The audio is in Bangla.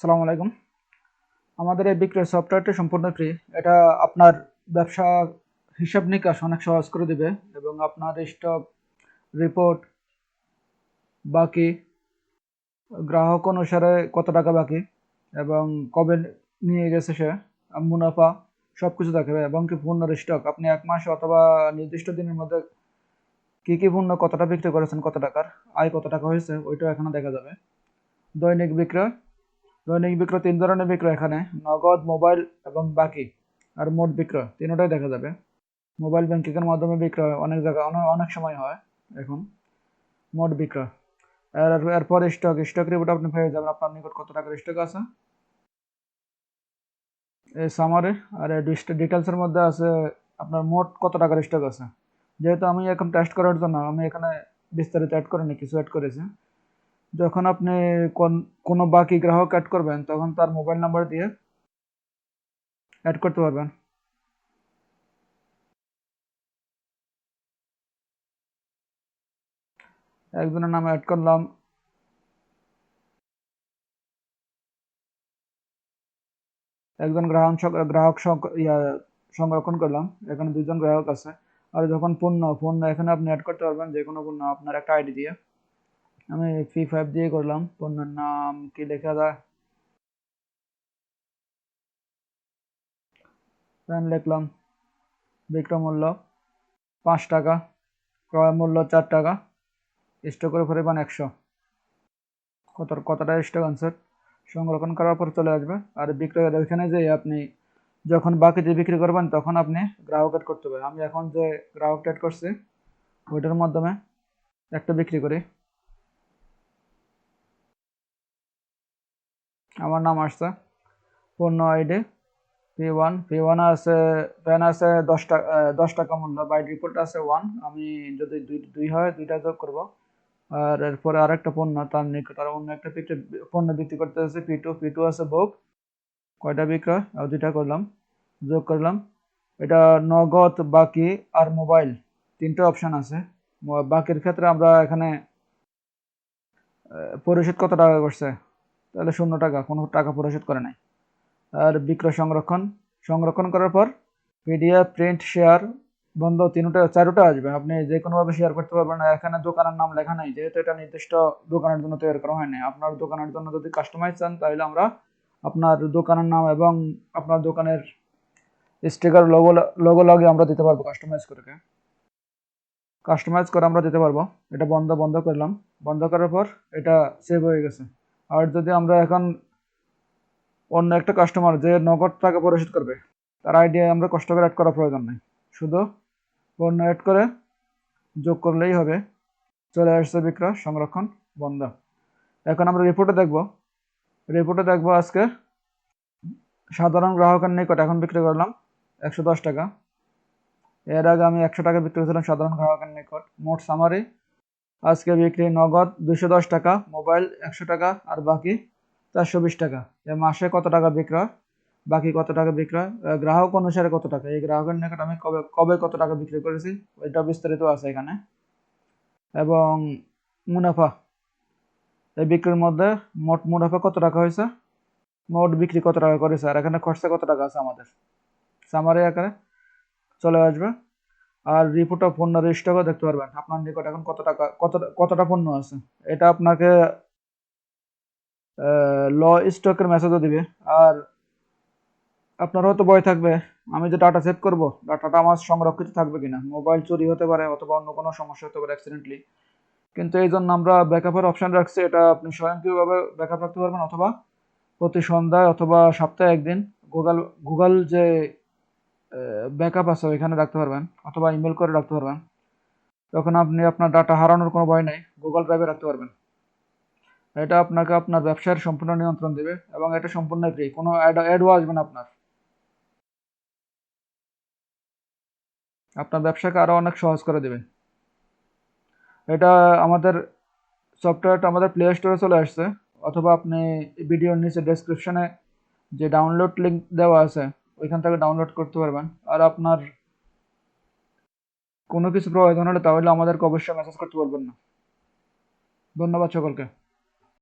সালাম আলাইকুম। আমাদের এই বিক্রয় সফটওয়্যারটি সম্পূর্ণ ফ্রি এটা আপনার ব্যবসা হিসাব নিকাশ অনেক সহজ করে দিবে এবং আপনার স্টক রিপোর্ট বাকি গ্রাহক অনুসারে কত টাকা বাকি এবং কবে নিয়ে গেছে সে, মুনাফা সব কিছু দেখাবে এবং কি পণ্যের স্টক আপনি এক মাস অথবা নির্দিষ্ট দিনের মধ্যে কী কী পণ্য কতটা বিক্রি করেছেন, কত টাকার, আয় কত টাকা হয়েছে, ওইটাও এখানে দেখা যাবে। দৈনিক বিক্রয় দৈনিক বিক্রয় তিন ধরনের বিক্রয় এখানে। নগদ, মোবাইল এবং বাকি। আর মোট বিক্রয়, তিনটাই দেখা যাবে। মোবাইল ব্যাংকিংয়ের মাধ্যমে বিক্রয় অনেক জায়গায় অনেক সময় হয় এখন। মোট বিক্রয়। আর এরপর স্টক স্টক রিপোর্ট আপনি পেয়ে যাবেন। আপনার নিকট কত টাকার স্টক আছে? এই সামারে আর ডিটেলসের মধ্যে আছে আপনার মোট কত টাকার স্টক আছে। যেহেতু আমি এখন টেস্ট করার জন্য, আমি এখানে বিস্তারিত অ্যাড করিনি, কিছু অ্যাড করেছি। যখন আপনি কোন বাকি গ্রাহক অ্যাড করবেন, তখন তার মোবাইল নাম্বার দিয়ে অ্যাড করতে পারবেন। একজনের নাম অ্যাড করলাম। একজন গ্রাহক গ্রাহক সংরক্ষণ করলাম। এখানে দুজন গ্রাহক আছে। আর যখন পণ্য পণ্য এখানে আপনি অ্যাড করতে পারবেন যে কোনো পণ্য, আপনার একটা আইডি দিয়ে। আমি ফি ফাইভ দিয়ে করলাম। পণ্যের নাম কি লেখা যায়? প্যান লিখলাম। বিক্রয় মূল্য পাঁচ টাকা, ক্রয় মূল্য চার টাকা স্টকের পরিমাণ একশো। কত, কতটা স্টক আনসার সংরক্ষণ করার পর চলে আসবে। আর বিক্রয়ের ওইখানে যে আপনি যখন বাকি বাকিতে বিক্রি করবেন, তখন আপনি গ্রাহক অ্যাড করতে হবে। আমি এখন যে গ্রাহক অ্যাড করছি, ওইটার মাধ্যমে একটা বিক্রি করি। আমার নাম আসছে। পণ্য ID P one P one আছে প্যান আছে দশ টাকা দশ টাকা মূল্য। বাই রিপোর্ট আছে ওয়ান আমি যদি দুই দুই হয়, দুইটা যোগ করব। আর এরপরে আরেকটা পণ্য, তার নিকট আর অন্য একটা বিক্রি, পণ্য বিক্রি করতে আছে পি টু পি টু আছে বুক কয়টা বিক্রয়? আর দুইটা করলাম। যোগ করলাম। এটা নগদ, বাকি আর মোবাইল। তিনটে অপশান আছে। বাকির ক্ষেত্রে আমরা এখানে পরিশোধ কত টাকা করছে? তাহলে শূন্য টাকা, কোনো টাকা পরিশোধ করে নাই। আর বিক্রয় সংরক্ষণ সংরক্ষণ করার পর পিডিএফ প্রিন্ট শেয়ার বন্ধ তিনটা, চারোটা আসবে। আপনি যে কোনোভাবে শেয়ার করতে পারবেন এখানে দোকানের নাম লেখা নাই, যেহেতু এটা নির্দিষ্ট দোকানের জন্য তৈরি করা হয়নি আপনার দোকানের জন্য যদি কাস্টমাইজ চান, তাহলে আমরা আপনার দোকানের নাম এবং আপনার দোকানের স্টিকার লোগো লোগো লাগিয়ে আমরা দিতে পারব কাস্টমাইজ করে কাস্টমাইজ করে আমরা দিতে পারব। এটা বন্ধ বন্ধ করলাম। বন্ধ করার পর এটা সেভ হয়ে গেছে। আর যদি আমরা এখন অন্য একটা কাস্টমার যে নগদ টাকা পরিশোধ করবে, তার আইডিয়া আমরা কষ্ট করে অ্যাড করার প্রয়োজন নেই। শুধু পণ্য অ্যাড করে যোগ করলেই হবে। চলে আসছে বিক্রয় সংরক্ষণ বন্ধ। এখন আমরা রিপোর্টে দেখব। রিপোর্টে দেখব আজকে সাধারণ গ্রাহকের নিকট এখন বিক্রি করলাম একশো দশ টাকা। এর আগে আমি একশো টাকা বিক্রি করেছিলাম সাধারণ গ্রাহকের নিকট। মোট সামারি আজকে বিক্রি নগদ দুশো দশ টাকা, মোবাইল একশো টাকা আর বাকি চারশো বিশ টাকা। মাসে কত টাকা বিক্রয়? বাকি কত টাকা বিক্রয়? গ্রাহক অনুসারে কত টাকা? এই গ্রাহকের নিকট আমি কবে কবে কত টাকা বিক্রি করেছি, ওইটা বিস্তারিত আছে এখানে। এবং মুনাফা। এই বিক্রির মধ্যে মোট মুনাফা কত টাকা হয়েছে? মোট বিক্রি কত টাকা করেছে? আর এখানে খরচা কত টাকা আছে আমাদের? সামারি আকারে চলে আসবে। আর রিপোর্ট অফ পণ্য রেজিস্টারও দেখতে পারবেন। আপনার নিকট এখন কত টাকা, কত, কতটা পণ্য আছে? এটা আপনাকে ল স্টকের মেসেজও দিবে। আর আপনার হয়তো ভয় থাকবে, আমি যে ডাটা সেভ করব ডাটাটা আমার সংরক্ষিত থাকবে কিনা? মোবাইল চুরি হতে পারে অথবা অন্য কোনো সমস্যা হতে পারে অ্যাক্সিডেন্টলি কিন্তু এই জন্য আমরা ব্যাকআপের অপশন রাখছি। এটা আপনি স্বয়ংক্রিয়ভাবে ব্যাকআপ রাখতে পারবেন অথবা প্রতি সন্ধ্যায় অথবা সপ্তাহে একদিন গুগল গুগল যে ব্যাকআপ আছে, ওইখানে রাখতে পারবেন, অথবা ইমেল করে রাখতে পারবেন। তখন আপনি আপনার ডাটা হারানোর কোনো ভয় নেই গুগল ড্রাইভে রাখতে পারবেন। এটা আপনাকে আপনার ব্যবসার সম্পূর্ণ নিয়ন্ত্রণ দেবে, এবং এটা সম্পূর্ণ ফ্রি কোনো অ্যাড অ্যাডও আসবে না আপনার। আপনার ব্যবসাকে আরও অনেক সহজ করে দেবে। এটা আমাদের সফটওয়্যারটা আমাদের প্লে স্টোরে চলে আসছে, অথবা আপনি ভিডিওর নিচে ডেসক্রিপশনে যে ডাউনলোড লিঙ্ক দেওয়া আছে ওইখান থেকে ডাউনলোড করতে পারবেন। আর আপনার কোনো কিছু প্রয়োজন হলে তাহলে আমাদেরকে অবশ্যই মেসেজ করতে পারবেন না। ধন্যবাদ সকলকে।